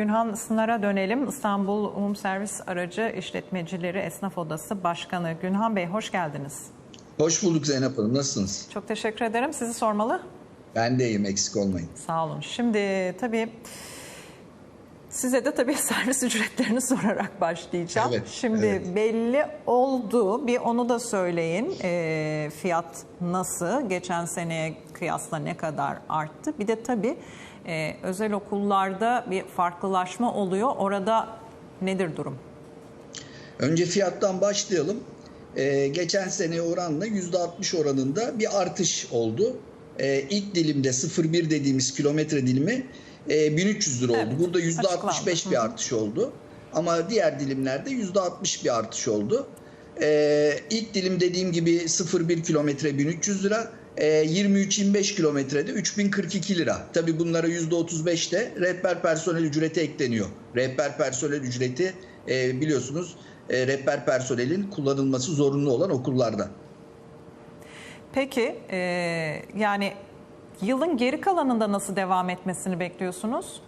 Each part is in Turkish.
Günhan Sınar'a dönelim. İstanbul Umum Servis Aracı İşletmecileri Esnaf Odası Başkanı Günhan Bey hoş geldiniz. Hoş bulduk Zeynep Hanım. Nasılsınız? Çok teşekkür ederim. Sizi sormalı. Ben de iyiyim. Eksik olmayın. Sağ olun. Şimdi tabii size de tabii servis ücretlerini sorarak başlayacağım. Evet, Şimdi evet. belli oldu. Bir onu da söyleyin. Ee, fiyat nasıl? Geçen seneye kıyasla ne kadar arttı? Bir de tabii e, özel okullarda bir farklılaşma oluyor. Orada nedir durum? Önce fiyattan başlayalım. Ee, geçen seneye oranla %60 oranında bir artış oldu. Ee, ilk dilimde 0,1 dediğimiz kilometre dilimi e, 1300 lira oldu. Evet, Burada %65 açıklandı. bir artış oldu. Ama diğer dilimlerde %60 bir artış oldu. Ee, ilk dilim dediğim gibi 0,1 kilometre 1300 lira. Ee, 23-25 kilometrede 3042 lira. Tabi bunlara %35 de rehber personel ücreti ekleniyor. Rehber personel ücreti e, biliyorsunuz e, rehber personelin kullanılması zorunlu olan okullarda. Peki e, yani yılın geri kalanında nasıl devam etmesini bekliyorsunuz?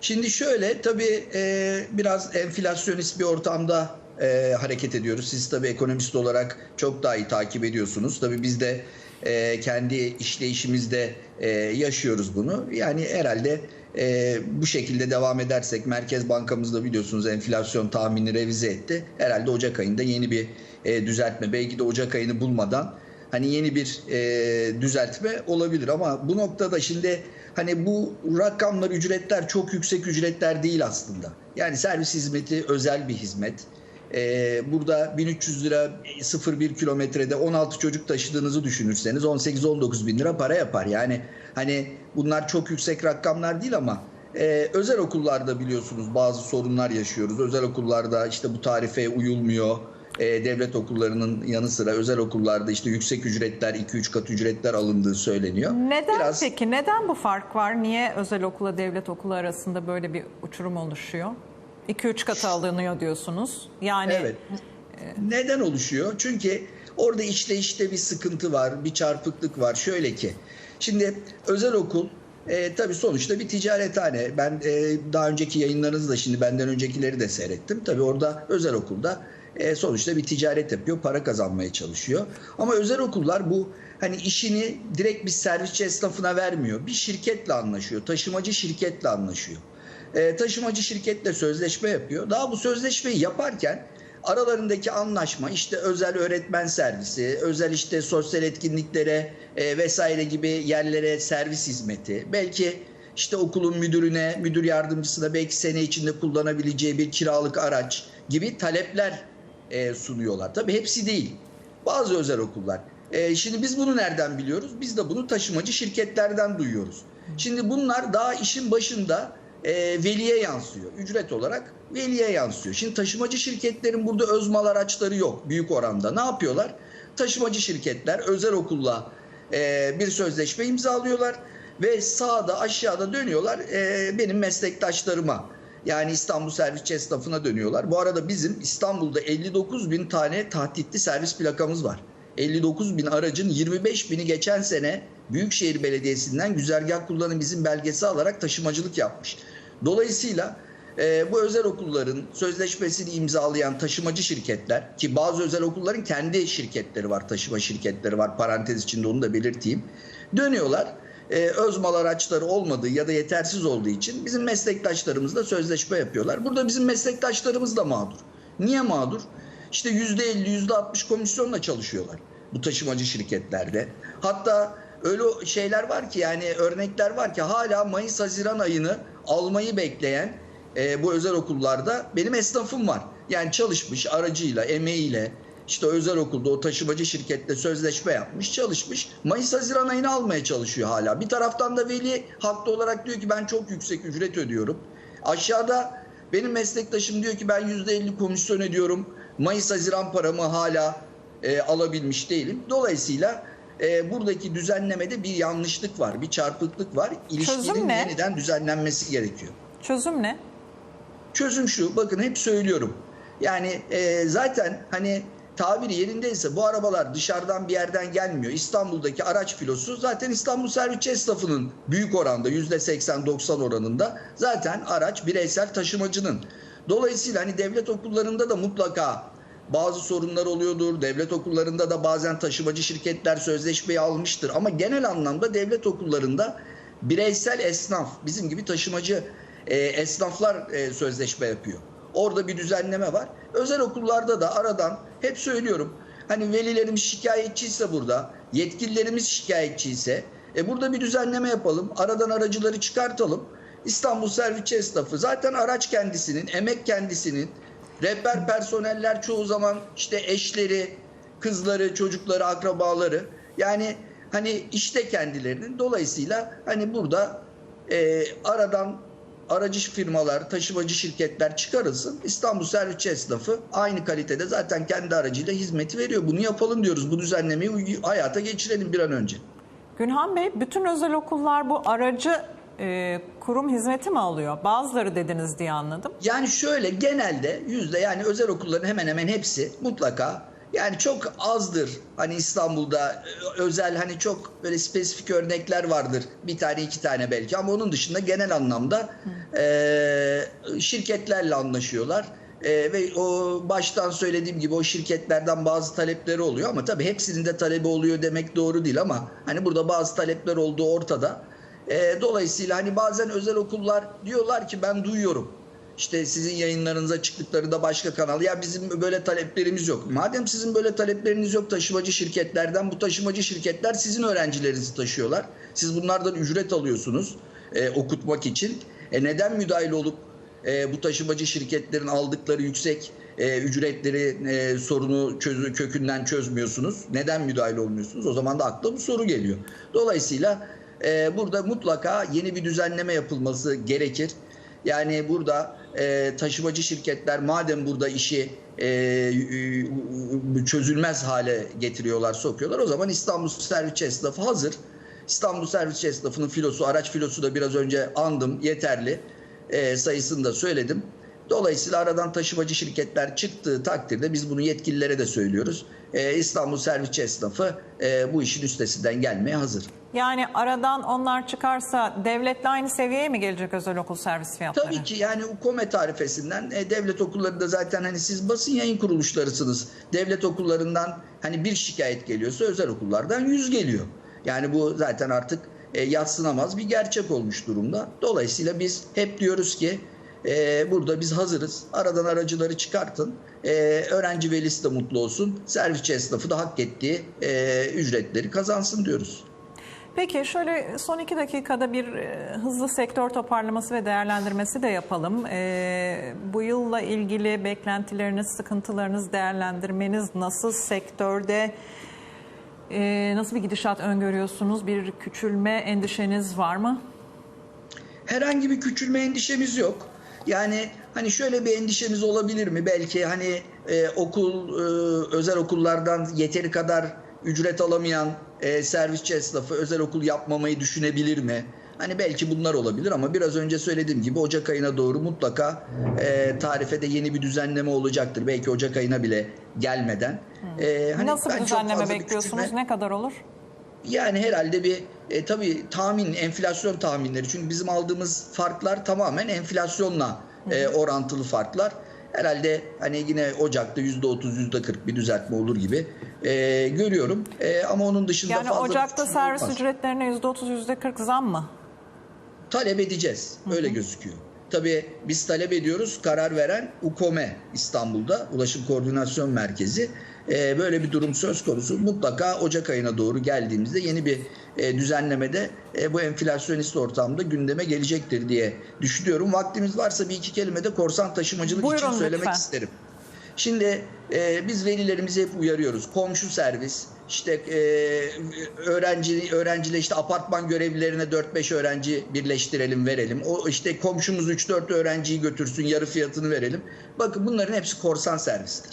Şimdi şöyle tabii e, biraz enflasyonist bir ortamda e, hareket ediyoruz. Siz tabii ekonomist olarak çok daha iyi takip ediyorsunuz. Tabii biz de e, kendi işleyişimizde e, yaşıyoruz bunu. Yani herhalde e, bu şekilde devam edersek Merkez Bankamız da biliyorsunuz enflasyon tahminini revize etti. Herhalde Ocak ayında yeni bir e, düzeltme belki de Ocak ayını bulmadan hani yeni bir e, düzeltme olabilir ama bu noktada şimdi hani bu rakamlar ücretler çok yüksek ücretler değil aslında. Yani servis hizmeti özel bir hizmet. E, burada 1300 lira 0,1 kilometrede 16 çocuk taşıdığınızı düşünürseniz 18-19 bin lira para yapar. Yani hani bunlar çok yüksek rakamlar değil ama ee, özel okullarda biliyorsunuz bazı sorunlar yaşıyoruz. Özel okullarda işte bu tarifeye uyulmuyor. Ee, devlet okullarının yanı sıra özel okullarda işte yüksek ücretler, 2-3 kat ücretler alındığı söyleniyor. Neden Biraz- peki? Neden bu fark var? Niye özel okula devlet okulu arasında böyle bir uçurum oluşuyor? 2-3 katı alınıyor diyorsunuz. Yani Evet. Neden oluşuyor? Çünkü orada işleyişte bir sıkıntı var, bir çarpıklık var. Şöyle ki, şimdi özel okul e, tabii sonuçta bir ticarethane. Ben e, daha önceki yayınlarınızı da şimdi benden öncekileri de seyrettim. Tabii orada özel okulda e, sonuçta bir ticaret yapıyor, para kazanmaya çalışıyor. Ama özel okullar bu hani işini direkt bir servisçi esnafına vermiyor. Bir şirketle anlaşıyor, taşımacı şirketle anlaşıyor. E, taşımacı şirketle sözleşme yapıyor. Daha bu sözleşmeyi yaparken aralarındaki anlaşma işte özel öğretmen servisi, özel işte sosyal etkinliklere e, vesaire gibi yerlere servis hizmeti, belki işte okulun müdürüne, müdür yardımcısına belki sene içinde kullanabileceği bir kiralık araç gibi talepler e, sunuyorlar. Tabii hepsi değil. Bazı özel okullar. Şimdi biz bunu nereden biliyoruz? Biz de bunu taşımacı şirketlerden duyuyoruz. Şimdi bunlar daha işin başında e, veliye yansıyor. Ücret olarak veliye yansıyor. Şimdi taşımacı şirketlerin burada öz mal araçları yok büyük oranda. Ne yapıyorlar? Taşımacı şirketler özel okulla e, bir sözleşme imzalıyorlar ve sağda aşağıda dönüyorlar e, benim meslektaşlarıma. Yani İstanbul Servisçi esnafına dönüyorlar. Bu arada bizim İstanbul'da 59 bin tane tahtitli servis plakamız var. 59 bin aracın 25 bini geçen sene Büyükşehir Belediyesi'nden güzergah kullanım izin belgesi alarak taşımacılık yapmış. Dolayısıyla e, bu özel okulların sözleşmesini imzalayan taşımacı şirketler ki bazı özel okulların kendi şirketleri var, taşıma şirketleri var parantez içinde onu da belirteyim. Dönüyorlar e, öz mal araçları olmadığı ya da yetersiz olduğu için bizim meslektaşlarımızla sözleşme yapıyorlar. Burada bizim meslektaşlarımız da mağdur. Niye mağdur? İşte %50, %60 komisyonla çalışıyorlar bu taşımacı şirketlerde. Hatta öyle şeyler var ki yani örnekler var ki hala Mayıs-Haziran ayını almayı bekleyen e, bu özel okullarda benim esnafım var. Yani çalışmış aracıyla, emeğiyle işte özel okulda o taşımacı şirketle sözleşme yapmış, çalışmış. Mayıs-Haziran ayını almaya çalışıyor hala. Bir taraftan da veli haklı olarak diyor ki ben çok yüksek ücret ödüyorum. Aşağıda benim meslektaşım diyor ki ben %50 komisyon ödüyorum. Mayıs-Haziran paramı hala e, alabilmiş değilim. Dolayısıyla e, buradaki düzenlemede bir yanlışlık var, bir çarpıklık var. İlişkinin yeniden düzenlenmesi gerekiyor. çözüm ne? Çözüm şu, bakın hep söylüyorum. Yani e, zaten hani tabiri yerindeyse bu arabalar dışarıdan bir yerden gelmiyor. İstanbul'daki araç filosu zaten İstanbul Servis esnafının büyük oranda %80-90 oranında zaten araç bireysel taşımacının. Dolayısıyla hani devlet okullarında da mutlaka bazı sorunlar oluyordur. Devlet okullarında da bazen taşımacı şirketler sözleşmeyi almıştır. Ama genel anlamda devlet okullarında bireysel esnaf, bizim gibi taşımacı e, esnaflar e, sözleşme yapıyor. Orada bir düzenleme var. Özel okullarda da aradan hep söylüyorum. Hani velilerimiz şikayetçiyse burada, yetkililerimiz şikayetçiyse e, burada bir düzenleme yapalım. Aradan aracıları çıkartalım. İstanbul Servisçi esnafı zaten araç kendisinin, emek kendisinin, rehber personeller çoğu zaman işte eşleri, kızları, çocukları, akrabaları yani hani işte kendilerinin dolayısıyla hani burada e, aradan aracı firmalar, taşımacı şirketler çıkarılsın. İstanbul Servisçi esnafı aynı kalitede zaten kendi aracıyla hizmeti veriyor. Bunu yapalım diyoruz. Bu düzenlemeyi hayata geçirelim bir an önce. Günhan Bey, bütün özel okullar bu aracı e, kurum hizmeti mi alıyor? Bazıları dediniz diye anladım. Yani şöyle genelde yüzde yani özel okulların hemen hemen hepsi mutlaka yani çok azdır. Hani İstanbul'da ö- özel hani çok böyle spesifik örnekler vardır. Bir tane iki tane belki ama onun dışında genel anlamda eee, şirketlerle anlaşıyorlar. Eee, ve o baştan söylediğim gibi o şirketlerden bazı talepleri oluyor ama tabii hepsinin de talebi oluyor demek doğru değil ama hani burada bazı talepler olduğu ortada. Eee, dolayısıyla hani bazen özel okullar diyorlar ki ben duyuyorum. İşte sizin yayınlarınıza çıktıklarında başka kanal. Ya bizim böyle taleplerimiz yok. Madem sizin böyle talepleriniz yok taşımacı şirketlerden bu taşımacı şirketler sizin öğrencilerinizi taşıyorlar. Siz bunlardan ücret alıyorsunuz e, okutmak için. E, neden müdahil olup e, bu taşımacı şirketlerin aldıkları yüksek e, ücretleri e, sorunu çözü, kökünden çözmüyorsunuz? Neden müdahil olmuyorsunuz? O zaman da akla bu soru geliyor. Dolayısıyla e, burada mutlaka yeni bir düzenleme yapılması gerekir. Yani burada e, taşımacı şirketler madem burada işi e, çözülmez hale getiriyorlar, sokuyorlar. O zaman İstanbul Servisçi Esnafı hazır. İstanbul Servisçi Esnafı'nın filosu, araç filosu da biraz önce andım yeterli. E, sayısını da söyledim. Dolayısıyla aradan taşımacı şirketler çıktığı takdirde biz bunu yetkililere de söylüyoruz. E, İstanbul Servisçi Esnafı e, bu işin üstesinden gelmeye hazır. Yani aradan onlar çıkarsa devletle aynı seviyeye mi gelecek özel okul servis fiyatları? Tabii ki yani UKOME tarifesinden e, devlet okullarında zaten hani siz basın yayın kuruluşlarısınız. Devlet okullarından hani bir şikayet geliyorsa özel okullardan yüz geliyor. Yani bu zaten artık e, yatsınamaz bir gerçek olmuş durumda. Dolayısıyla biz hep diyoruz ki e, burada biz hazırız. Aradan aracıları çıkartın. E, öğrenci velisi de mutlu olsun. Servisçi esnafı da hak ettiği e, ücretleri kazansın diyoruz. Peki şöyle son iki dakikada bir e, hızlı sektör toparlaması ve değerlendirmesi de yapalım. E, bu yılla ilgili beklentileriniz, sıkıntılarınız, değerlendirmeniz nasıl sektörde e, nasıl bir gidişat öngörüyorsunuz? Bir küçülme endişeniz var mı? herhangi bir küçülme endişemiz yok. Yani hani şöyle bir endişemiz olabilir mi? Belki hani e, okul e, özel okullardan yeteri kadar ücret alamayan e, servisçi esnafı özel okul yapmamayı düşünebilir mi? Hani belki bunlar olabilir ama biraz önce söylediğim gibi Ocak ayına doğru mutlaka e, tarifede yeni bir düzenleme olacaktır. Belki Ocak ayına bile gelmeden. E, hani nasıl ben bir düzenleme bekliyorsunuz? küçülme- Ne kadar olur? Yani herhalde bir e, tabii tahmin, enflasyon tahminleri. Çünkü bizim aldığımız farklar tamamen enflasyonla e, orantılı farklar. Herhalde hani yine Ocak'ta %30, %40 bir düzeltme olur gibi e, görüyorum. E, ama onun dışında Yani fazla bir Ocak'ta küçülme servis olmaz. ücretlerine %30, %40 zam mı? talep edeceğiz. Öyle gözüküyor. Tabii biz talep ediyoruz. Karar veren UKOME İstanbul'da Ulaşım Koordinasyon Merkezi. Ee, böyle bir durum söz konusu. Mutlaka Ocak ayına doğru geldiğimizde yeni bir e, düzenlemede e, bu enflasyonist ortamda gündeme gelecektir diye düşünüyorum. Vaktimiz varsa bir iki kelime de korsan taşımacılık için Buyurun söylemek lütfen. isterim. Şimdi e, biz velilerimizi hep uyarıyoruz. Komşu servis, işte e, öğrenci öğrenciyle işte apartman görevlilerine 4-5 öğrenci birleştirelim, verelim. O işte komşumuz 3-4 öğrenciyi götürsün, yarı fiyatını verelim. Bakın bunların hepsi korsan servistir.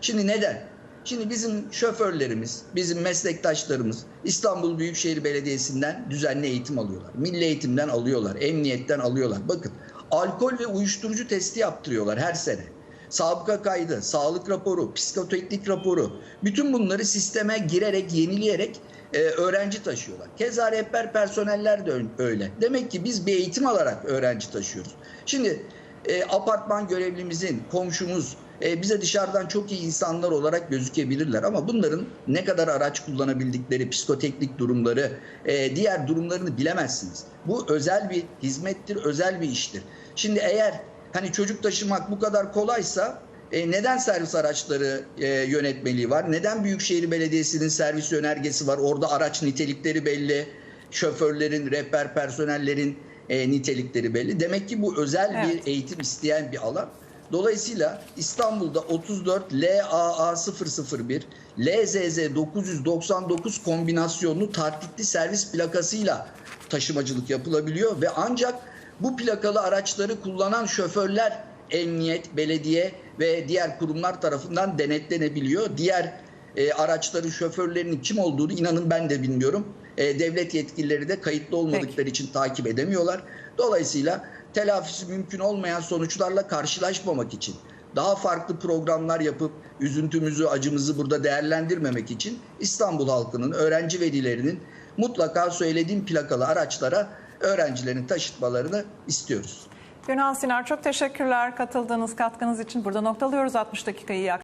Şimdi neden? Şimdi bizim şoförlerimiz, bizim meslektaşlarımız İstanbul Büyükşehir Belediyesi'nden düzenli eğitim alıyorlar. Milli eğitimden alıyorlar, emniyetten alıyorlar. Bakın alkol ve uyuşturucu testi yaptırıyorlar her sene. sabıka kaydı, sağlık raporu, psikoteknik raporu bütün bunları sisteme girerek, yenileyerek e, öğrenci taşıyorlar. Keza rehber personeller de öyle. Demek ki biz bir eğitim alarak öğrenci taşıyoruz. Şimdi e, apartman görevlimizin, komşumuz e, bize dışarıdan çok iyi insanlar olarak gözükebilirler ama bunların ne kadar araç kullanabildikleri, psikoteknik durumları, e, diğer durumlarını bilemezsiniz. Bu özel bir hizmettir, özel bir iştir. Şimdi eğer hani çocuk taşımak bu kadar kolaysa e, neden servis araçları e, yönetmeliği var? Neden Büyükşehir Belediyesi'nin servis önergesi var? Orada araç nitelikleri belli, şoförlerin, rehber personellerin e, nitelikleri belli. Demek ki bu özel Evet. bir eğitim isteyen bir alan. Dolayısıyla İstanbul'da 34 LAA 001 LZZ 999 kombinasyonlu tartitli servis plakasıyla taşımacılık yapılabiliyor ve ancak bu plakalı araçları kullanan şoförler emniyet, belediye ve diğer kurumlar tarafından denetlenebiliyor. Diğer e, araçların şoförlerinin kim olduğunu inanın ben de bilmiyorum. E, devlet yetkilileri de kayıtlı olmadıkları için takip edemiyorlar. Dolayısıyla telafisi mümkün olmayan sonuçlarla karşılaşmamak için daha farklı programlar yapıp üzüntümüzü, acımızı burada değerlendirmemek için İstanbul halkının, öğrenci velilerinin mutlaka söylediğim plakalı araçlara öğrencilerin taşıtmalarını istiyoruz. Günhan Sinar çok teşekkürler katıldığınız katkınız için. Burada noktalıyoruz 60 dakikayı. Akşamlar.